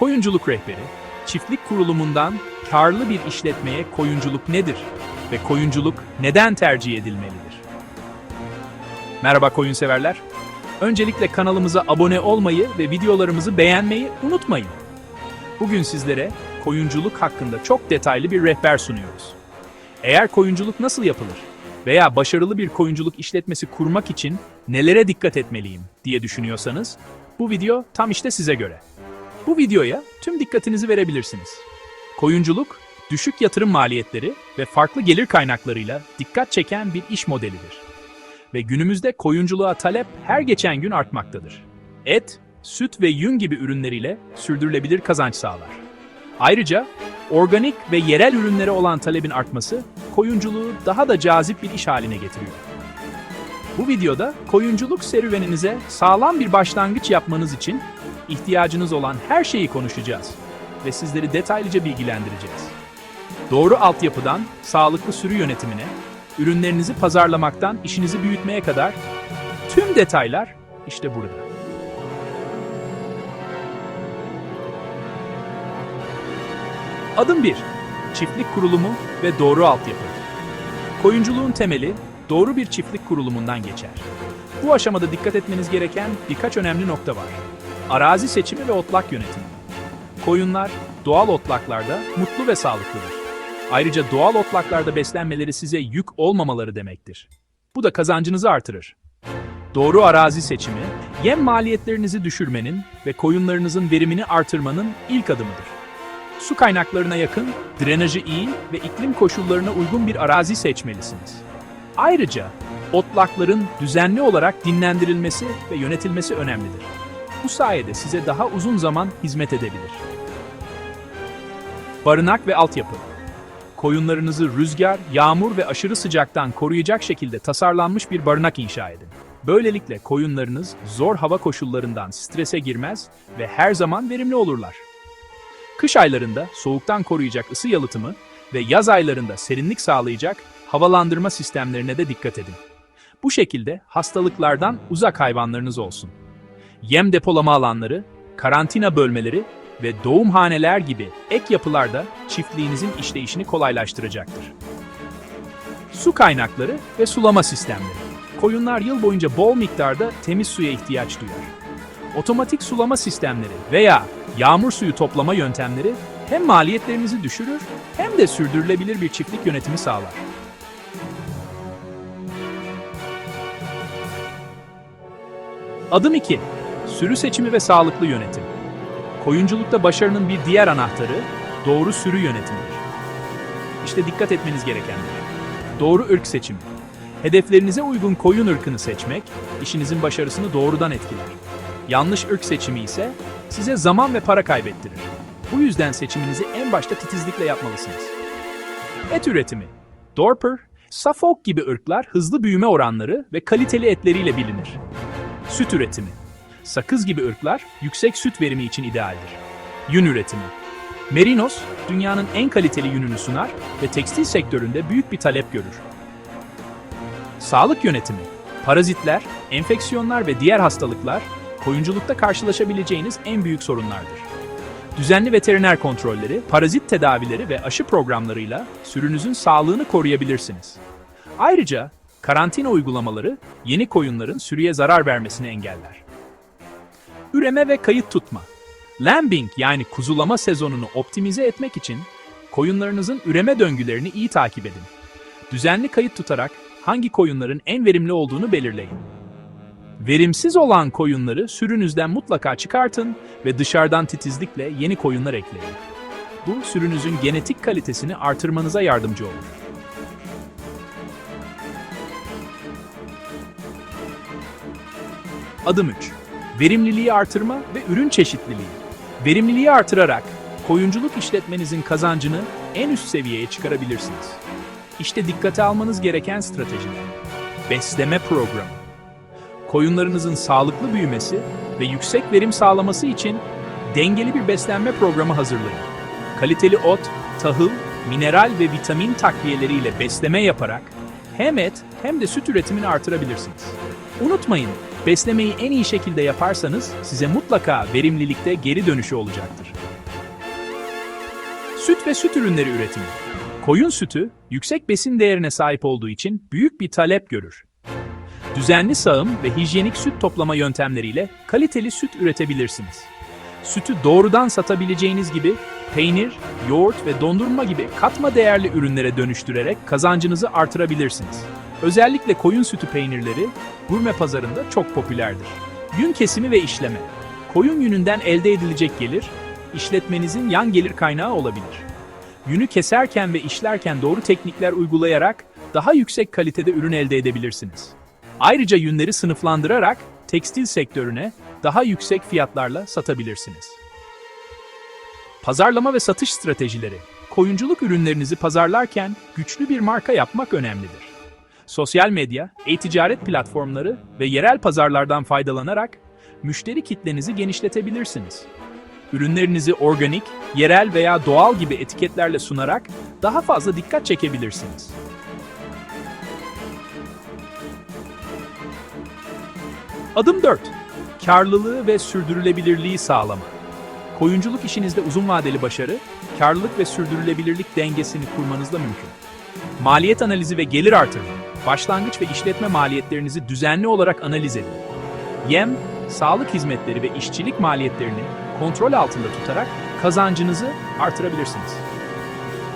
Koyunculuk rehberi, çiftlik kurulumundan karlı bir işletmeye koyunculuk nedir ve koyunculuk neden tercih edilmelidir? Merhaba koyun severler. Öncelikle kanalımıza abone olmayı ve videolarımızı beğenmeyi unutmayın. Bugün sizlere koyunculuk hakkında çok detaylı bir rehber sunuyoruz. Eğer koyunculuk nasıl yapılır veya başarılı bir koyunculuk işletmesi kurmak için nelere dikkat etmeliyim diye düşünüyorsanız bu video tam işte size göre. Bu videoya tüm dikkatinizi verebilirsiniz. Koyunculuk, düşük yatırım maliyetleri ve farklı gelir kaynaklarıyla dikkat çeken bir iş modelidir. Ve günümüzde koyunculuğa talep her geçen gün artmaktadır. Et, süt ve yün gibi ürünleriyle sürdürülebilir kazanç sağlar. Ayrıca organik ve yerel ürünlere olan talebin artması koyunculuğu daha da cazip bir iş haline getiriyor. Bu videoda koyunculuk serüveninize sağlam bir başlangıç yapmanız için ihtiyacınız olan her şeyi konuşacağız ve sizleri detaylıca bilgilendireceğiz. Doğru altyapıdan sağlıklı sürü yönetimine, ürünlerinizi pazarlamaktan işinizi büyütmeye kadar tüm detaylar işte burada. Adım 1. Çiftlik kurulumu ve doğru altyapı. Koyunculuğun temeli doğru bir çiftlik kurulumundan geçer. Bu aşamada dikkat etmeniz gereken birkaç önemli nokta var. Arazi seçimi ve otlak yönetimi. Koyunlar doğal otlaklarda mutlu ve sağlıklıdır. Ayrıca doğal otlaklarda beslenmeleri size yük olmamaları demektir. Bu da kazancınızı artırır. Doğru arazi seçimi, yem maliyetlerinizi düşürmenin ve koyunlarınızın verimini artırmanın ilk adımıdır. Su kaynaklarına yakın, drenajı iyi ve iklim koşullarına uygun bir arazi seçmelisiniz. Ayrıca otlakların düzenli olarak dinlendirilmesi ve yönetilmesi önemlidir. Bu sayede size daha uzun zaman hizmet edebilir. Barınak ve altyapı. Koyunlarınızı rüzgar, yağmur ve aşırı sıcaktan koruyacak şekilde tasarlanmış bir barınak inşa edin. Böylelikle koyunlarınız zor hava koşullarından strese girmez ve her zaman verimli olurlar. Kış aylarında soğuktan koruyacak ısı yalıtımı ve yaz aylarında serinlik sağlayacak havalandırma sistemlerine de dikkat edin. Bu şekilde hastalıklardan uzak hayvanlarınız olsun. Yem depolama alanları, karantina bölmeleri ve doğumhaneler gibi ek yapılar da çiftliğinizin işleyişini kolaylaştıracaktır. Su kaynakları ve sulama sistemleri. Koyunlar yıl boyunca bol miktarda temiz suya ihtiyaç duyar. Otomatik sulama sistemleri veya yağmur suyu toplama yöntemleri hem maliyetlerinizi düşürür hem de sürdürülebilir bir çiftlik yönetimi sağlar. Adım 2. Sürü seçimi ve sağlıklı yönetim. Koyunculukta başarının bir diğer anahtarı doğru sürü yönetimidir. İşte dikkat etmeniz gerekenler. Doğru ırk seçimi. Hedeflerinize uygun koyun ırkını seçmek, işinizin başarısını doğrudan etkiler. Yanlış ırk seçimi ise size zaman ve para kaybettirir. Bu yüzden seçiminizi en başta titizlikle yapmalısınız. Et üretimi. Dorper, Suffolk gibi ırklar hızlı büyüme oranları ve kaliteli etleriyle bilinir. Süt üretimi. Sakız gibi ırklar yüksek süt verimi için idealdir. Yün üretimi. Merinos, dünyanın en kaliteli yününü sunar ve tekstil sektöründe büyük bir talep görür. Sağlık yönetimi. Parazitler, enfeksiyonlar ve diğer hastalıklar koyunculukta karşılaşabileceğiniz en büyük sorunlardır. Düzenli veteriner kontrolleri, parazit tedavileri ve aşı programlarıyla sürünüzün sağlığını koruyabilirsiniz. Ayrıca karantina uygulamaları yeni koyunların sürüye zarar vermesini engeller. Üreme ve kayıt tutma. Lambing yani kuzulama sezonunu optimize etmek için koyunlarınızın üreme döngülerini iyi takip edin. Düzenli kayıt tutarak hangi koyunların en verimli olduğunu belirleyin. Verimsiz olan koyunları sürünüzden mutlaka çıkartın ve dışarıdan titizlikle yeni koyunlar ekleyin. Bu sürünüzün genetik kalitesini artırmanıza yardımcı olur. Adım 3. Verimliliği artırma ve ürün çeşitliliği. Verimliliği artırarak koyunculuk işletmenizin kazancını en üst seviyeye çıkarabilirsiniz. İşte dikkate almanız gereken stratejiler. Besleme programı. Koyunlarınızın sağlıklı büyümesi ve yüksek verim sağlaması için dengeli bir beslenme programı hazırlayın. Kaliteli ot, tahıl, mineral ve vitamin takviyeleriyle besleme yaparak hem et hem de süt üretimini artırabilirsiniz. Unutmayın, beslemeyi en iyi şekilde yaparsanız size mutlaka verimlilikte geri dönüşü olacaktır. Süt ve süt ürünleri üretimi. Koyun sütü, yüksek besin değerine sahip olduğu için büyük bir talep görür. Düzenli sağım ve hijyenik süt toplama yöntemleriyle kaliteli süt üretebilirsiniz. Sütü doğrudan satabileceğiniz gibi peynir, yoğurt ve dondurma gibi katma değerli ürünlere dönüştürerek kazancınızı artırabilirsiniz. Özellikle koyun sütü peynirleri gurme pazarında çok popülerdir. Yün kesimi ve işleme. Koyun yününden elde edilecek gelir, işletmenizin yan gelir kaynağı olabilir. Yünü keserken ve işlerken doğru teknikler uygulayarak daha yüksek kalitede ürün elde edebilirsiniz. Ayrıca yünleri sınıflandırarak tekstil sektörüne daha yüksek fiyatlarla satabilirsiniz. Pazarlama ve satış stratejileri. Koyunculuk ürünlerinizi pazarlarken güçlü bir marka yapmak önemlidir. Sosyal medya, e-ticaret platformları ve yerel pazarlardan faydalanarak müşteri kitlenizi genişletebilirsiniz. Ürünlerinizi organik, yerel veya doğal gibi etiketlerle sunarak daha fazla dikkat çekebilirsiniz. Adım 4. Karlılığı ve sürdürülebilirliği sağlama. Koyunculuk işinizde uzun vadeli başarı, karlılık ve sürdürülebilirlik dengesini kurmanızla mümkün. Maliyet analizi ve gelir artırma. Başlangıç ve işletme maliyetlerinizi düzenli olarak analiz edin. Yem, sağlık hizmetleri ve işçilik maliyetlerini kontrol altında tutarak kazancınızı artırabilirsiniz.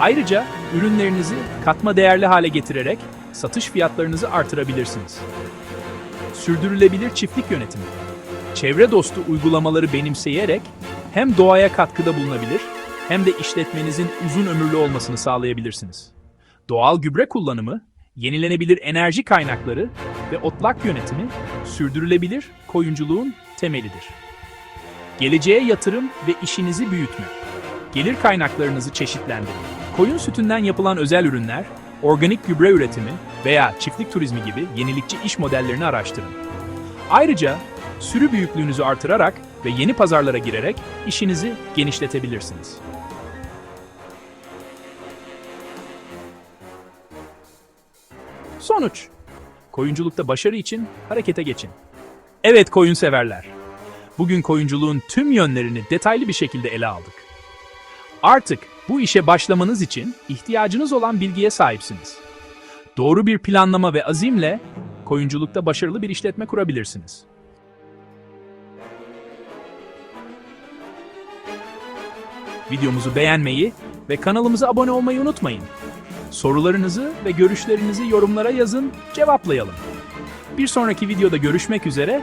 Ayrıca ürünlerinizi katma değerli hale getirerek satış fiyatlarınızı artırabilirsiniz. Sürdürülebilir çiftlik yönetimi. Çevre dostu uygulamaları benimseyerek hem doğaya katkıda bulunabilir hem de işletmenizin uzun ömürlü olmasını sağlayabilirsiniz. Doğal gübre kullanımı, yenilenebilir enerji kaynakları ve otlak yönetimi sürdürülebilir koyunculuğun temelidir. Geleceğe yatırım ve işinizi büyütme. Gelir kaynaklarınızı çeşitlendirin. Koyun sütünden yapılan özel ürünler, organik gübre üretimi veya çiftlik turizmi gibi yenilikçi iş modellerini araştırın. Ayrıca sürü büyüklüğünüzü artırarak ve yeni pazarlara girerek işinizi genişletebilirsiniz. Sonuç Koyunculukta başarı için harekete geçin. Evet koyun severler. Bugün koyunculuğun tüm yönlerini detaylı bir şekilde ele aldık. Artık bu işe başlamanız için ihtiyacınız olan bilgiye sahipsiniz. Doğru bir planlama ve azimle koyunculukta başarılı bir işletme kurabilirsiniz. Videomuzu beğenmeyi ve kanalımıza abone olmayı unutmayın. Sorularınızı ve görüşlerinizi yorumlara yazın, cevaplayalım. Bir sonraki videoda görüşmek üzere,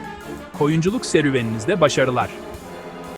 koyunculuk serüveninizde başarılar.